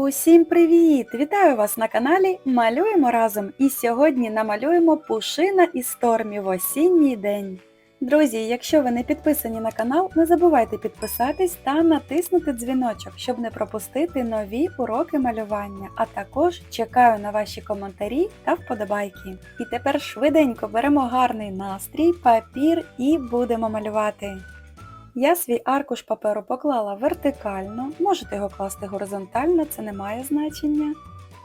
Усім привіт! Вітаю вас на каналі Малюємо разом! І сьогодні намалюємо пушина і стормі в осінній день. Друзі, якщо ви не підписані на канал, не забувайте підписатись та натиснути дзвіночок, щоб не пропустити нові уроки малювання, а також чекаю на ваші коментарі та вподобайки. І тепер швиденько беремо гарний настрій, папір і будемо малювати. Я свій аркуш паперу поклала вертикально, можете його класти горизонтально, це не має значення.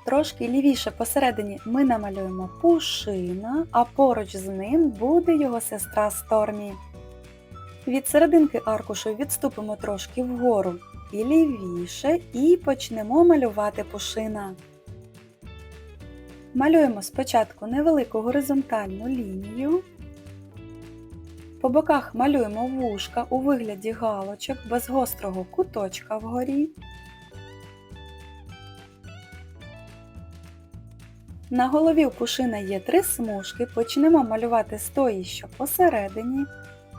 Трошки лівіше посередині ми намалюємо пушина, а поруч з ним буде його сестра Стормі. Від серединки аркушу відступимо трошки вгору і лівіше і почнемо малювати пушина. Малюємо спочатку невелику горизонтальну лінію. По боках малюємо вушка у вигляді галочок без гострого куточка вгорі. На голові у пушина є три смужки. Почнемо малювати з тої, що посередині.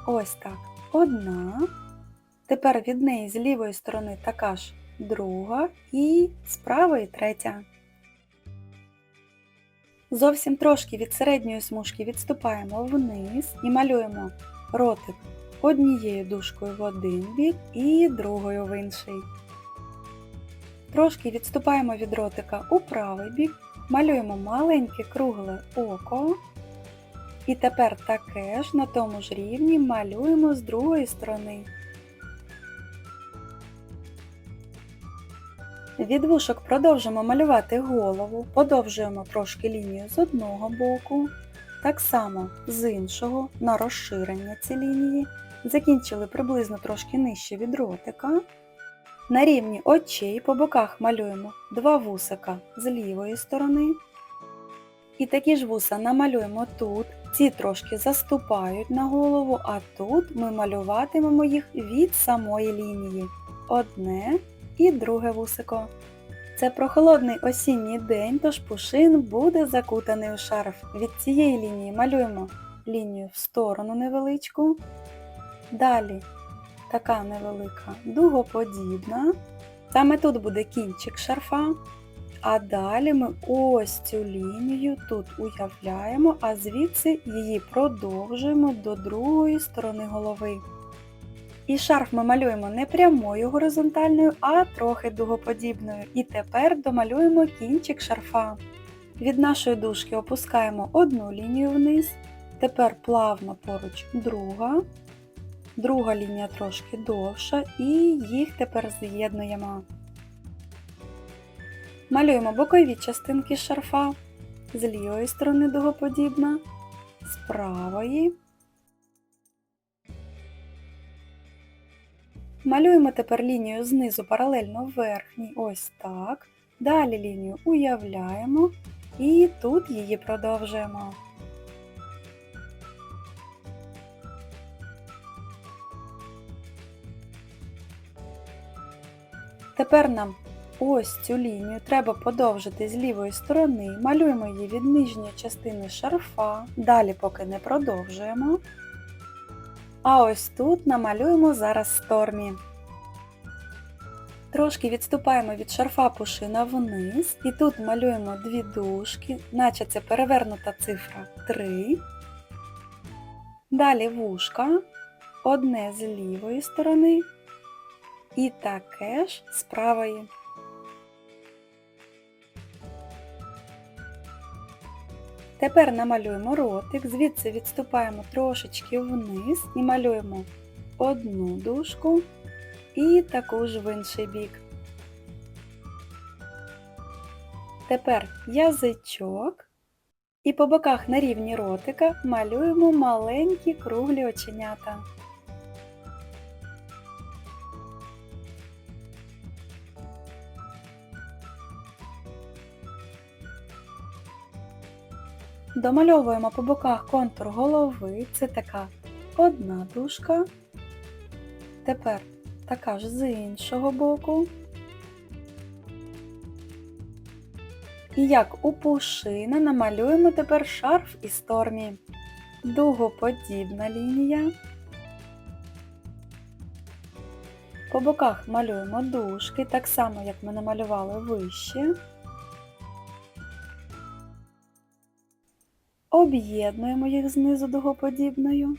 Ось так. Одна. Тепер від неї з лівої сторони така ж друга і з правої третя. Зовсім трошки від середньої смужки відступаємо вниз і малюємо ротик однією дужкою в один бік і другою в інший. Трошки відступаємо від ротика у правий бік, малюємо маленьке кругле око. І тепер таке ж на тому ж рівні малюємо з другої сторони. Від вушок продовжимо малювати голову, подовжуємо трошки лінію з одного боку, так само з іншого на розширення ці лінії. Закінчили приблизно трошки нижче від ротика. На рівні очей по боках малюємо два вусика з лівої сторони. І такі ж вуса намалюємо тут. Ці трошки заступають на голову, а тут ми малюватимемо їх від самої лінії. Одне і друге вусико. Це прохолодний осінній день, тож пушин буде закутаний у шарф. Від цієї лінії малюємо лінію в сторону невеличку. Далі така невелика дугоподібна. Саме тут буде кінчик шарфа. А далі ми ось цю лінію тут уявляємо, а звідси її продовжуємо до другої сторони голови. І шарф ми малюємо не прямою горизонтальною, а трохи дугоподібною. І тепер домалюємо кінчик шарфа. Від нашої дужки опускаємо одну лінію вниз, тепер плавно поруч друга. Друга лінія трошки довша і їх тепер з'єднуємо. Малюємо бокові частинки шарфа з лівої сторони дугоподібна, з правої. Малюємо тепер лінію знизу паралельно верхній, ось так. Далі лінію уявляємо і тут її продовжуємо. Тепер нам ось цю лінію треба подовжити з лівої сторони, малюємо її від нижньої частини шарфа, далі поки не продовжуємо. А ось тут намалюємо зараз стормі. Трошки відступаємо від шарфа пушина вниз і тут малюємо дві дужки, наче це перевернута цифра 3. Далі вушка, одне з лівої сторони і таке ж з правої. Тепер намалюємо ротик, звідси відступаємо трошечки вниз і малюємо одну дужку і таку ж в інший бік. Тепер язичок і по боках на рівні ротика малюємо маленькі круглі оченята. Домальовуємо по боках контур голови, це така одна дужка. Тепер така ж з іншого боку. І як у пушина намалюємо тепер шарф і стормі. Дугоподібна лінія. По боках малюємо дужки, так само як ми намалювали вище. Об'єднуємо їх знизу дугоподібною.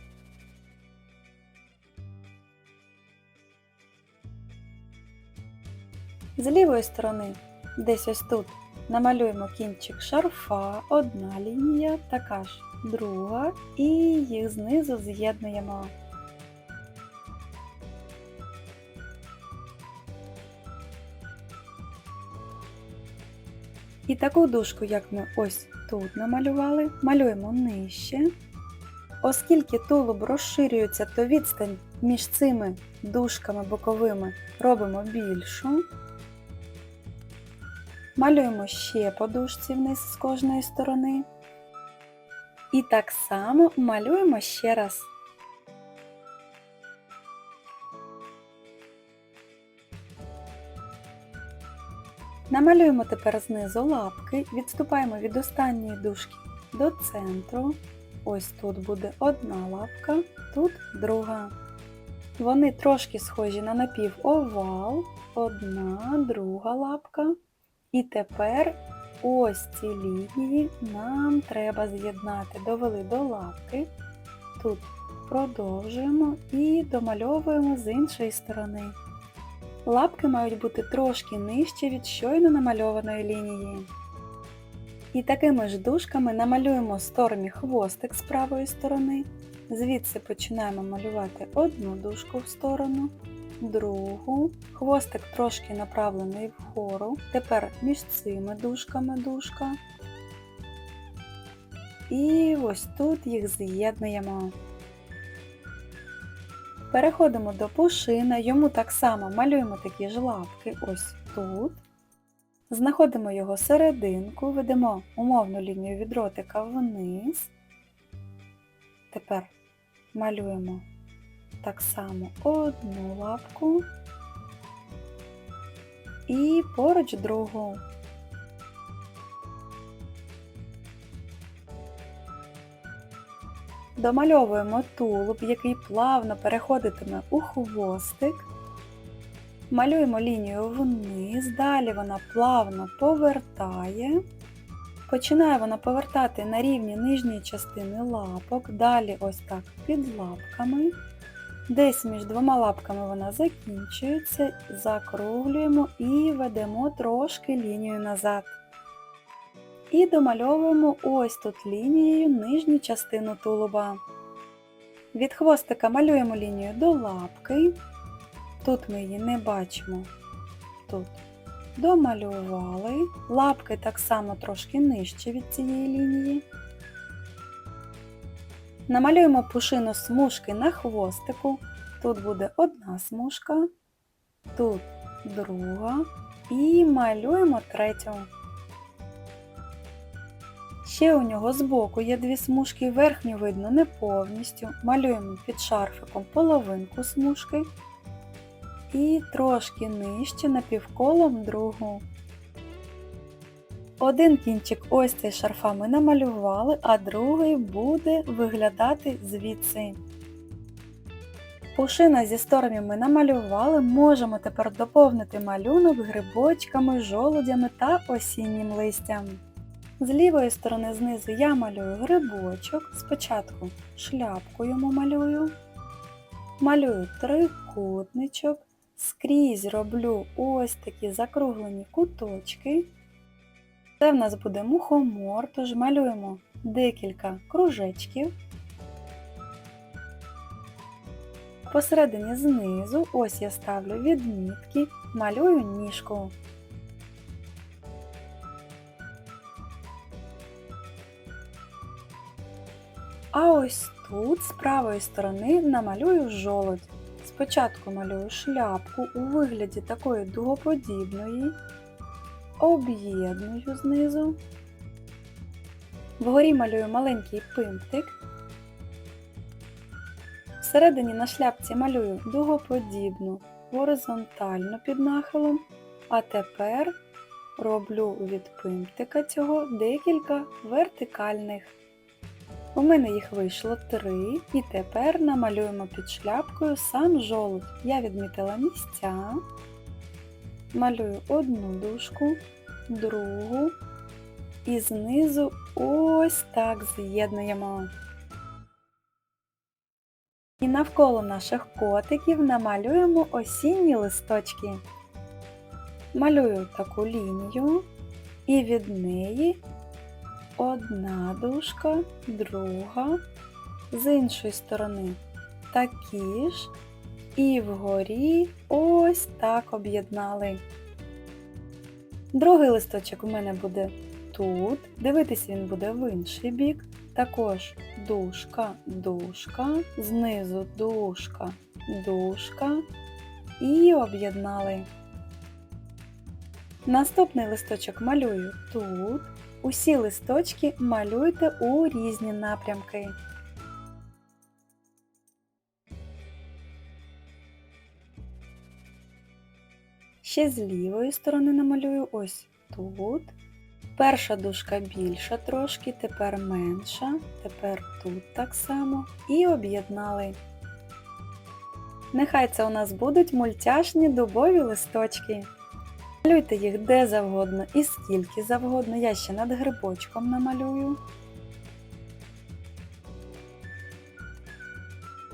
З лівої сторони, десь ось тут, намалюємо кінчик шарфа, одна лінія, така ж друга, і їх знизу з'єднуємо. І таку дужку, як ми ось тут намалювали, малюємо нижче. Оскільки тулуб розширюється, то відстань між цими дужками боковими робимо більшу. Малюємо ще по дужці вниз з кожної сторони. І так само малюємо ще раз. Намалюємо тепер знизу лапки, відступаємо від останньої дужки до центру. Ось тут буде одна лапка, тут друга. Вони трошки схожі на напівовал, одна, друга лапка. І тепер ось ці лінії нам треба з'єднати. Довели до лапки. Тут продовжуємо і домальовуємо з іншої сторони. Лапки мають бути трошки нижче від щойно намальованої лінії. І такими ж дужками намалюємо стормі хвостик з правої сторони. Звідси починаємо малювати одну дужку в сторону, другу. Хвостик трошки направлений вгору. Тепер між цими дужками дужка. І ось тут їх з'єднуємо. Переходимо до пушина, йому так само малюємо такі ж лапки ось тут. Знаходимо його серединку, ведемо умовну лінію від ротика вниз. Тепер малюємо так само одну лапку і поруч другу. Домальовуємо тулуб, який плавно переходитиме у хвостик. Малюємо лінію вниз, далі вона плавно повертає. Починає вона повертати на рівні нижньої частини лапок, далі ось так під лапками. Десь між двома лапками вона закінчується, закруглюємо і ведемо трошки лінію назад. І домальовуємо ось тут лінією нижню частину тулуба. Від хвостика малюємо лінію до лапки. Тут ми її не бачимо. Тут домалювали. Лапки так само трошки нижче від цієї лінії. Намалюємо пушину смужки на хвостику. Тут буде одна смужка, тут друга і малюємо третю. Ще у нього збоку є дві смужки, верхню видно не повністю. Малюємо під шарфиком половинку смужки і трошки нижче напівколом другу. Один кінчик ось цей шарфа ми намалювали, а другий буде виглядати звідси. Пушина зі сторонами ми намалювали, можемо тепер доповнити малюнок грибочками, жолудями та осіннім листям. З лівої сторони знизу я малюю грибочок, спочатку шляпку йому малюю, малюю трикутничок, скрізь роблю ось такі закруглені куточки. Це в нас буде мухомор, тож малюємо декілька кружечків. Посередині знизу, ось я ставлю відмітки, малюю ніжку. А ось тут з правої сторони намалюю жолудь. Спочатку малюю шляпку у вигляді такої дугоподібної, об'єдную знизу. Вгорі малюю маленький пимптик. Всередині на шляпці малюю дугоподібну, горизонтально під нахилом, а тепер роблю від пимптика цього декілька вертикальних. У мене їх вийшло три, і тепер намалюємо під шляпкою сам жолудь. Я відмітила місця, малюю одну дужку, другу і знизу ось так з'єднуємо. І навколо наших котиків намалюємо осінні листочки. Малюю таку лінію і від неї одна дужка, друга, з іншої сторони такі ж, і вгорі ось так об'єднали. Другий листочок у мене буде тут, дивитись він буде в інший бік. Також дужка, дужка, знизу дужка, дужка і об'єднали. Наступний листочок малюю тут. Усі листочки малюйте у різні напрямки. Ще з лівої сторони намалюю ось тут. Перша дужка більша трошки, тепер менша, тепер тут так само і об'єднали. Нехай це у нас будуть мультяшні дубові листочки. Малюйте їх де завгодно і скільки завгодно, я ще над грибочком намалюю.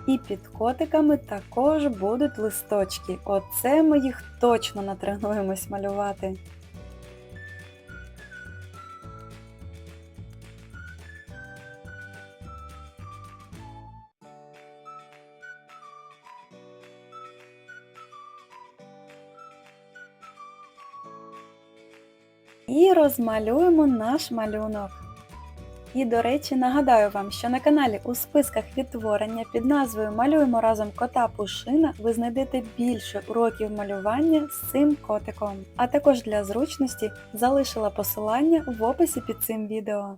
І під котиками також будуть листочки. Оце ми їх точно натренуємось малювати. І розмалюємо наш малюнок. І, до речі, нагадаю вам, що на каналі у списках відтворення під назвою Малюємо разом кота Пушина ви знайдете більше уроків малювання з цим котиком. А також для зручності залишила посилання в описі під цим відео.